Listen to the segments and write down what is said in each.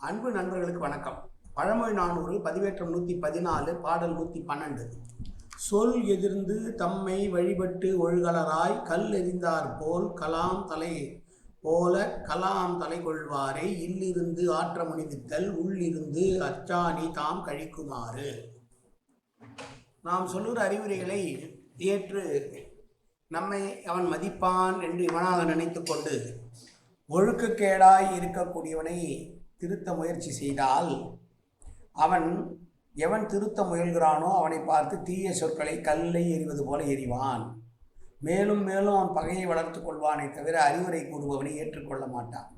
அன்பு நண்பர்களுக்கு வணக்கம். பழமொழி நானூறு பதிவேற்றம் நூற்றி பதினாலு பாடல் நூற்றி பன்னெண்டு சொல் எதிர்ந்து தம்மை வழிபட்டு ஒழுகலராய் கல் எறிந்தார் போல் கலாம் தலை போல கலாம் தலை கொள்வாரை. இல்லிருந்து ஆற்ற முனிவித்தல் உள்ளிருந்து அச்சாணி தாம் கழிக்குமாறு. நாம் சொல்லுகிற அறிவுரைகளை ஏற்று நம்மை அவன் மதிப்பான் என்று இவனாக நினைத்து கொண்டு ஒழுக்கக்கேடாய் இருக்கக்கூடியவனை திருத்த முயற்சி செய்தால் அவன் எவன் திருத்த முயல்கிறானோ அவனை பார்த்து தீய சொற்களை கல்லை எறிவது போல எறிவான். மேலும் மேலும் அவன் பகையை வளர்த்து கொள்வானே தவிர அறிவுரை கூறுபவனை ஏற்றுக்கொள்ள மாட்டான்.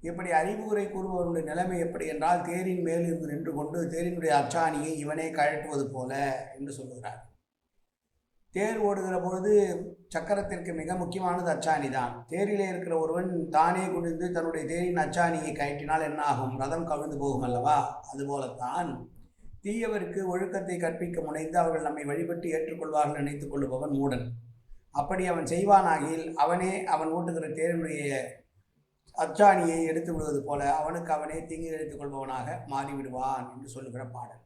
இப்படி அறிவுரை கூறுபவனுடைய நிலைமை எப்படி என்றால் தேரின் மேல் இருந்து நின்று கொண்டு தேரினுடைய அச்சாணியை இவனே கழட்டுவது போல என்று சொல்லுகிறான் தேர் ஓடுகிற பொழுது சக்கரத்திற்கு மிக முக்கியமானது அச்சாணி தான் தேரிலே இருக்கிற ஒருவன் தானே குனிந்து தன்னுடைய தேரின் அச்சாணியை கயற்றினால் என்ன ஆகும்? ரதம் கவிழ்ந்து போகும் அல்லவா? அதுபோலத்தான் தீயவருக்கு ஒழுக்கத்தை கற்பிக்க முனைந்து அவர்கள் நம்மை வழிபட்டு ஏற்றுக்கொள்வார்கள் நினைத்துக் கொள்ளுபவன் மூடன். அப்படி அவன் செய்வானாகில் அவனே அவன் ஓட்டுகிற தேரினுடைய அச்சாணியை எடுத்து விடுவது போல அவனுக்கு அவனே தீங்கு எடுத்துக் கொள்பவனாக மாறிவிடுவான் என்று சொல்லுகிற பாடல்.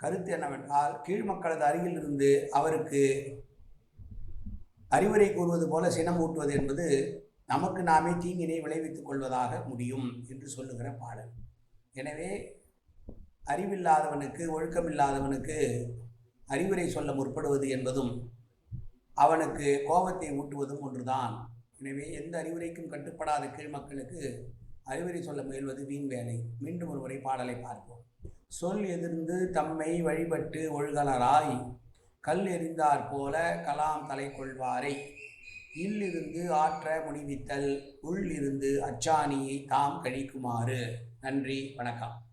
கருத்து என்னவென்றால் கீழ்மக்களது அருகில் இருந்து அவருக்கு அறிவுரை கூறுவது போல சினம் ஊட்டுவது என்பது நமக்கு நாமே தீங்கினை விளைவித்துக் கொள்வதாக முடியும் என்று சொல்லுகிற பாடல். எனவே அறிவில்லாதவனுக்கு ஒழுக்கமில்லாதவனுக்கு அறிவுரை சொல்ல முற்படுவது என்பதும் அவனுக்கு கோபத்தை ஊட்டுவதும் ஒன்றுதான். எனவே எந்த அறிவுரைக்கும் கட்டுப்படாத கீழ் மக்களுக்கு அறிவுரை சொல்ல முயல்வது வீண் வேலை. மீண்டும் ஒரு முறை பாடலை பார்ப்போம். சொல் எதிர்ந்து தம்மை வழிபட்டு ஒழுகலராய் கல் எறிந்தாற் போல கலாம் தலை கொள்வாரை. இல்லிருந்து ஆற்ற முடிவித்தல் உள்ளிருந்து அச்சாணியை தாம் கழிக்குமாறு. நன்றி வணக்கம்.